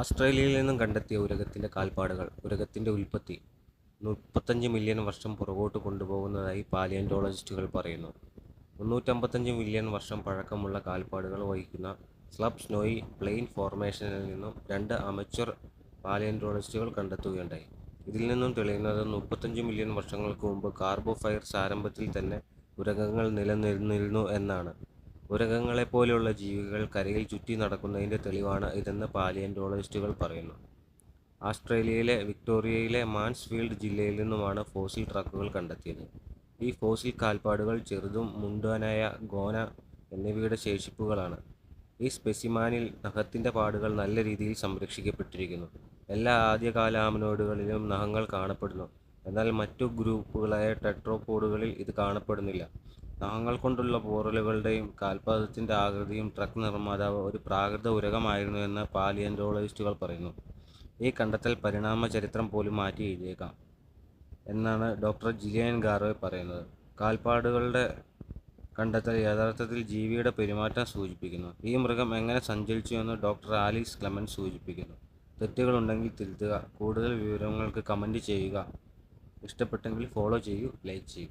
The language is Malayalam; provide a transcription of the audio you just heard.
ആസ്ട്രേലിയയിൽ നിന്നും കണ്ടെത്തിയ ഉരഗത്തിന്റെ കാൽപ്പാടുകൾ ഉരഗത്തിന്റെ ഉൽപ്പത്തി മുപ്പത്തഞ്ച് മില്യൺ വർഷം പുറകോട്ട് കൊണ്ടുപോകുന്നതായി പാലിയന്റോളജിസ്റ്റുകൾ പറയുന്നു. മുന്നൂറ്റമ്പത്തഞ്ച് മില്യൺ വർഷം പഴക്കമുള്ള കാൽപ്പാടുകൾ വഹിക്കുന്ന സ്ലബ് സ്നോയി പ്ലെയിൻ ഫോർമേഷനിൽ നിന്നും രണ്ട് അമച്വർ പാലിയന്റോളജിസ്റ്റുകൾ കണ്ടെത്തുകയുണ്ടായി. ഇതിൽ നിന്നും തെളിയുന്നത് മുപ്പത്തഞ്ച് മില്യൺ വർഷങ്ങൾക്ക് മുമ്പ് കാർബോഫയർ ആരംഭത്തിൽ തന്നെ ഉരഗങ്ങൾ നിലനിന്നിരുന്നു എന്നാണ്. ഉരഗങ്ങളെപ്പോലെയുള്ള ജീവികൾ കരയിൽ ചുറ്റി നടക്കുന്നതിന്റെ തെളിവാണ് ഇതെന്ന് പാലിയൻഡോളജിസ്റ്റുകൾ പറയുന്നു. ആസ്ട്രേലിയയിലെ വിക്ടോറിയയിലെ മാൻസ്ഫീൽഡ് ജില്ലയിൽ നിന്നുമാണ് ഫോസിൽ ട്രക്കുകൾ കണ്ടെത്തിയത്. ഈ ഫോസിൽ കാൽപ്പാടുകൾ ചെറുതും മുണ്ടനായ ഗോന എന്നിവയുടെ ശേഷിപ്പുകളാണ്. ഈ സ്പെസിമാനിൽ നഖത്തിന്റെ പാടുകൾ നല്ല രീതിയിൽ സംരക്ഷിക്കപ്പെട്ടിരിക്കുന്നു. എല്ലാ ആദ്യകാല ആമനോടുകളിലും നഖങ്ങൾ കാണപ്പെടുന്നു. എന്നാൽ മറ്റു ഗ്രൂപ്പുകളായ ടെട്രോപോഡുകളിൽ ഇത് കാണപ്പെടുന്നില്ല. നഖങ്ങൾ കൊണ്ടുള്ള പോറലുകളുടെയും കാൽപാദത്തിന്റെ ആകൃതിയും ട്രക്ക് നിർമ്മാതാവ് ഒരു പ്രാകൃത ഉരകമായിരുന്നു എന്ന് പാലിയന്റോളജിസ്റ്റുകൾ പറയുന്നു. ഈ കണ്ടെത്തൽ പരിണാമ ചരിത്രം പോലും മാറ്റി എഴുതിയേക്കാം എന്നാണ് ഡോക്ടർ ജിലിയൻ ഗാർവെ പറയുന്നത്. കാൽപ്പാടുകളുടെ കണ്ടെത്തൽ യഥാർത്ഥത്തിൽ ജീവിയുടെ പെരുമാറ്റം സൂചിപ്പിക്കുന്നു. ഈ മൃഗം എങ്ങനെ സഞ്ചരിച്ചു എന്ന് ഡോക്ടർ ആലീസ് ക്ലെമൻ സൂചിപ്പിക്കുന്നു. തെറ്റുകളുണ്ടെങ്കിൽ തിരുത്തുക കൂടുതൽ വിവരങ്ങൾക്ക് കമന്റ് ചെയ്യുക ഇഷ്ടപ്പെട്ടെങ്കിൽ ഫോളോ ചെയ്യൂ ലൈക്ക് ചെയ്യൂ.